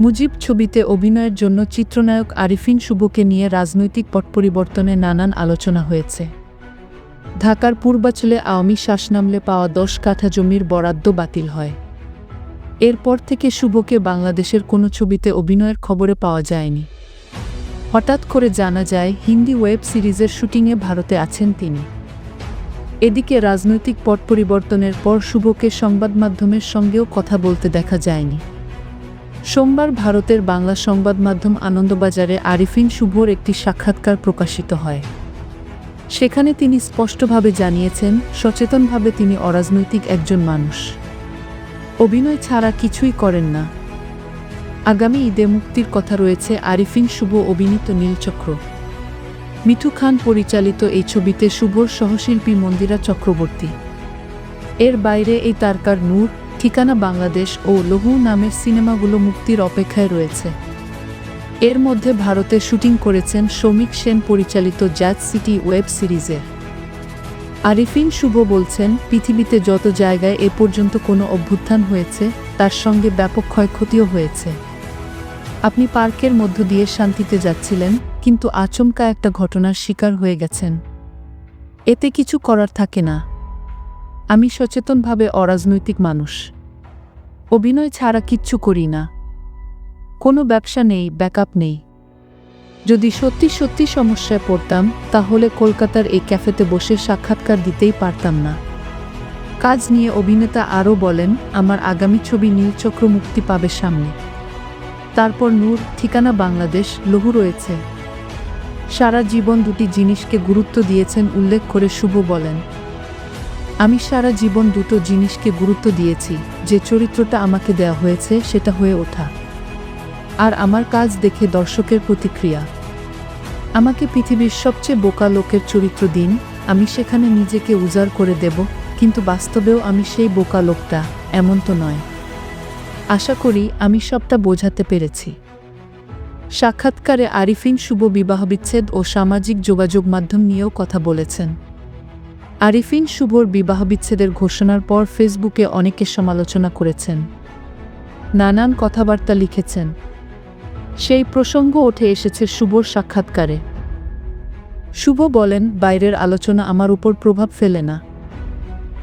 মুজিব ছবিতে অভিনয়ের জন্য চিত্রনায়ক আরিফিন শুভকে নিয়ে রাজনৈতিক পট পরিবর্তনে নানান আলোচনা হয়েছে। ঢাকার পূর্বাচলে আওয়ামী শাসনামলে পাওয়া দশ কাঠা জমির বরাদ্দ বাতিল হয়। এরপর থেকে শুভকে বাংলাদেশের কোনো ছবিতে অভিনয়ের খবরে পাওয়া যায়নি। হঠাৎ করে জানা যায়, হিন্দি ওয়েব সিরিজের শুটিংয়ে ভারতে আছেন তিনি। এদিকে রাজনৈতিক পট পরিবর্তনের পর শুভকে সংবাদ মাধ্যমের সঙ্গেও কথা বলতে দেখা যায়নি। সোমবার ভারতের বাংলা সংবাদ মাধ্যম আনন্দবাজারে আরিফিন শুভর একটি সাক্ষাৎকার প্রকাশিত হয়। সেখানে তিনি স্পষ্টভাবে জানিয়েছেন, সচেতনভাবে তিনি অরাজনৈতিক একজন মানুষ। অভিনয় ছাড়া কিছুই করেন না। আগামী ঈদে মুক্তির কথা রয়েছে আরিফিন শুভ অভিনীত নীলচক্র। মিঠু খান পরিচালিত এই ছবিতে শুভর সহশিল্পী মন্দিরা চক্রবর্তী। এর বাইরে এই তারকার নূর ঠিকানা বাংলাদেশ ও লহু নামের সিনেমাগুলো মুক্তির অপেক্ষায় রয়েছে। এর মধ্যে ভারতে শুটিং করেছেন সৌমিক সেন পরিচালিত জাজ সিটি ওয়েব সিরিজে। আরিফিন শুভ বলছেন, পৃথিবীতে যত জায়গায় এ পর্যন্ত কোনো অভ্যুত্থান হয়েছে, তার সঙ্গে ব্যাপক ক্ষয়ক্ষতিও হয়েছে। আপনি পার্কের মধ্য দিয়ে শান্তিতে যাচ্ছিলেন, কিন্তু আচমকা একটা ঘটনার শিকার হয়ে গেছেন। এতে কিছু করার থাকে না। আমি সচেতনভাবে অরাজনৈতিক মানুষ। অভিনয় ছাড়া কিচ্ছু করি না। কোনো ব্যবসা নেই, ব্যাকআপ নেই। যদি সত্যি সত্যি সমস্যায় পড়তাম, তাহলে কলকাতার এই ক্যাফেতে বসে সাক্ষাৎকার দিতেই পারতাম না। কাজ নিয়ে অভিনেতা আরও বলেন, আমার আগামী ছবি নীলচক্র মুক্তি পাবে সামনে। তারপর নূর, ঠিকানা বাংলাদেশ, লহু রয়েছে। সারা জীবন দুটি জিনিসকে গুরুত্ব দিয়েছেন, উল্লেখ করে শুভ বলেন। আমি সারা জীবন দুটো জিনিসকে গুরুত্ব দিয়েছি, যে চরিত্রটা আমাকে দেয়া হয়েছে সেটা হয়ে ওঠা। আর আমার কাজ দেখে দর্শকের প্রতিক্রিয়া। আমাকে পৃথিবীর সবচেয়ে বোকা লোকের চরিত্র দিন, আমি সেখানে নিজেকে উজাড় করে দেব, কিন্তু বাস্তবেও আমি সেই বোকা লোকটা, এমন তো নয়। আশা করি আমি সবটা বোঝাতে পেরেছি। সাক্ষাৎকারে আরিফিন শুভ বিবাহবিচ্ছেদ ও সামাজিক যোগাযোগ মাধ্যম নিয়েও কথা বলেছেন। আরিফিন শুভর বিবাহবিচ্ছেদের ঘোষণার পর ফেসবুকে অনেকে সমালোচনা করেছেন। নানান কথাবার্তা লিখেছেন। সেই প্রসঙ্গ উঠে এসেছে শুভর সাক্ষাৎকারে। শুভ বলেন, বাইরের আলোচনা আমার উপর প্রভাব ফেলে না।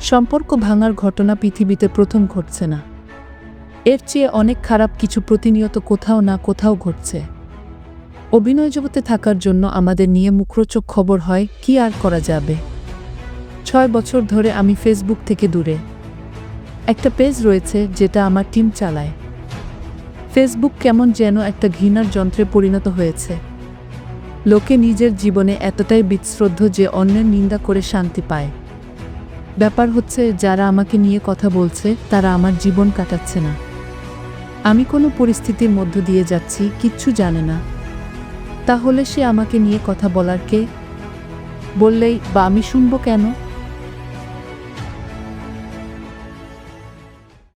সম্পর্ক ভাঙার ঘটনা পৃথিবীতে প্রথম ঘটছে না। এর চেয়ে অনেক খারাপ কিছু প্রতিনিয়ত কোথাও না কোথাও ঘটছে। অভিনয় জগতে থাকার জন্য আমাদের নিয়ে মুখরোচক খবর হয়, কি আর করা যাবে? ছয় বছর ধরে আমি ফেসবুক থেকে দূরে। একটা পেজ রয়েছে যেটা আমার টিম চালায়। ফেসবুক কেমন যেন একটা ঘৃণার যন্ত্রে পরিণত হয়েছে। লোকে নিজের জীবনে এতটাই বিশ্রদ্ধ যে অন্যের নিন্দা করে শান্তি পায়। ব্যাপার হচ্ছে, যারা আমাকে নিয়ে কথা বলছে, তারা আমার জীবন কাটাচ্ছে না। আমি কোনো পরিস্থিতির মধ্য দিয়ে যাচ্ছি, কিচ্ছু জানে না। তাহলে সে আমাকে নিয়ে কথা বলার কে? বললেই, বা আমি শুনব কেন?